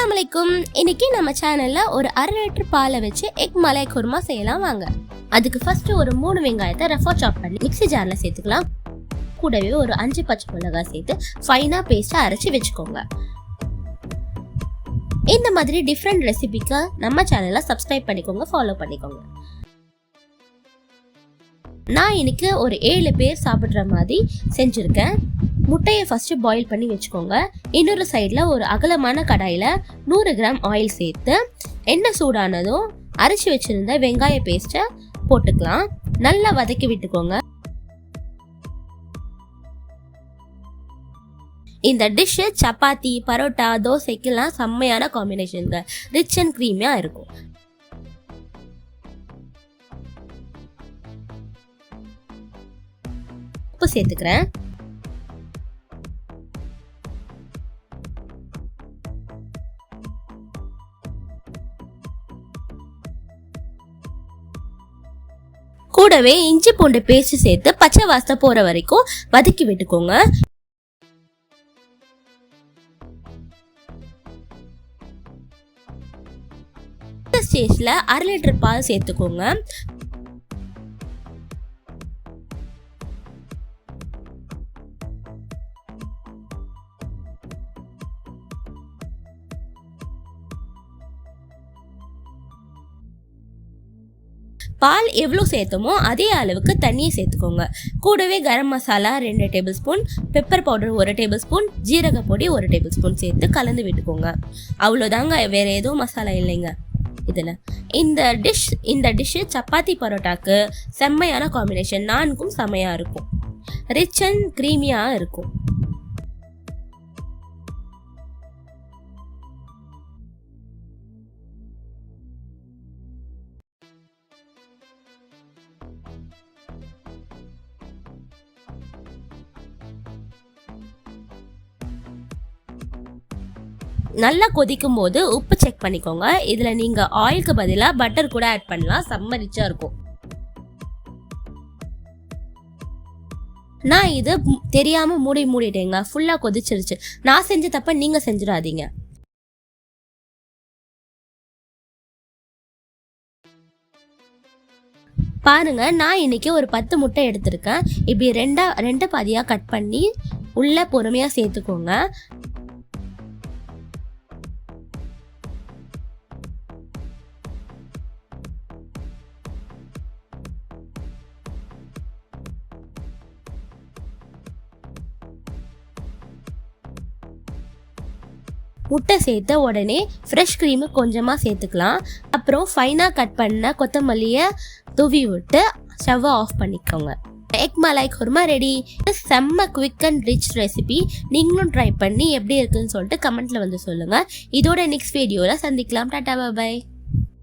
அஸ்லாம் வலைக்கும் இன்னைக்கு நம்ம சேனல்ல ஒரு அரை லிட்டர் பாலை வச்சு எக் மலை குருமா செய்யலாம் வாங்க. அதுக்கு ஃபர்ஸ்ட் ஒரு மூணு வெங்காயத்தை ரஃபா சாப் பண்ணி மிக்ஸி ஜார்ல சேர்த்துக்கலாம். கூடவே ஒரு அஞ்சு பச்சை மிளகாய் சேர்த்து ஃபைனா பேஸ்டா அரைச்சு வச்சுக்கோங்க. இந்த மாதிரி டிஃப்ரெண்ட் ரெசிபிக்கு நம்ம சேனலை சப்ஸ்கிரைப் பண்ணிக்கோங்க ஃபாலோ பண்ணிக்கோங்க. நான் எனக்கு ஒரு ஏழு பேர் சாப்பிட்ற மாதிரி செஞ்சுருக்கேன். முட்டையை ஃபஸ்ட்டு பாயில் பண்ணி வச்சுக்கோங்க. இன்னொரு சைடில் ஒரு அகலமான கடாயில் நூறு கிராம் ஆயில் சேர்த்து எண்ணெய் சூடானதும் அரைச்சி வச்சுருந்த வெங்காய பேஸ்ட்டை போட்டுக்கலாம். நல்லா வதக்கி விட்டுக்கோங்க. இந்த டிஷ்ஷு சப்பாத்தி பரோட்டா தோசைக்கெல்லாம் செம்மையான காம்பினேஷனுங்க ரிச் அண்ட் க்ரீமியாக இருக்கும். உப்பு சேர்த்துக்கிறேன். கூடவே இஞ்சி பூண்டு பேஸ்ட் சேர்த்து பச்சை வாசனை போற வரைக்கும் வதக்கி விட்டுக்கோங்க. ஸ்டேஜில் அரை லிட்டர் பால் சேர்த்துக்கோங்க. பால் எவ்வளோ சேர்த்தோமோ அதே அளவுக்கு தண்ணியை சேர்த்துக்கோங்க. கூடவே கரம் மசாலா ரெண்டு டேபிள் ஸ்பூன் பெப்பர் பவுடர் ஒரு டேபிள் ஸ்பூன் ஜீரக பொடி ஒரு டேபிள் ஸ்பூன் சேர்த்து கலந்து விட்டுக்கோங்க. அவ்வளோதாங்க வேறு எதுவும் மசாலா இல்லைங்க. இதில். இந்த டிஷ் இந்த டிஷ்ஷு சப்பாத்தி பரோட்டாக்கு செம்மையான காம்பினேஷன் நான்கும் செம்மையாக இருக்கும். ரிச் அண்ட் க்ரீமியாக இருக்கும். நல்லா கொதிக்கும் போது உப்பு செக் பண்ணிக்கோங்க. இதில் நீங்கள் ஆயிலுக்கு பதிலாக பட்டர் கூட ஆட் பண்ணலாம். செம்ம ரிச்சாக இருக்கும். நான் இது தெரியாமல் தெரியாம மூடி மூடிட்டேங்க. ஃபுல்லாக கொதிச்சிருச்சு. நான் செஞ்ச தப்ப நீங்க செஞ்சிடாதீங்க. பாருங்க நான் இன்னைக்கு ஒரு பத்து முட்டை எடுத்திருக்கேன். இப்படி ரெண்டா ரெண்டு பாதியாக கட் பண்ணி உள்ள பொறுமையா சேர்த்துக்கோங்க. முட்டை சேர்த்த உடனே ஃப்ரெஷ் க்ரீமு கொஞ்சமாக சேர்த்துக்கலாம். அப்புறம் ஃபைனாக கட் பண்ண கொத்தமல்லியை தூவி விட்டு ஸ்டவ்வை ஆஃப் பண்ணிக்கோங்க. எக் மலாய் குருமா ரெடி செம்ம குவிக் அண்ட் ரிச் ரெசிபி நீங்களும் ட்ரை பண்ணி எப்படி இருக்குன்னு சொல்லிட்டு கமெண்ட்டில் வந்து சொல்லுங்கள் இதோட நெக்ஸ்ட் வீடியோவில் சந்திக்கலாம். டாட்டா பாய்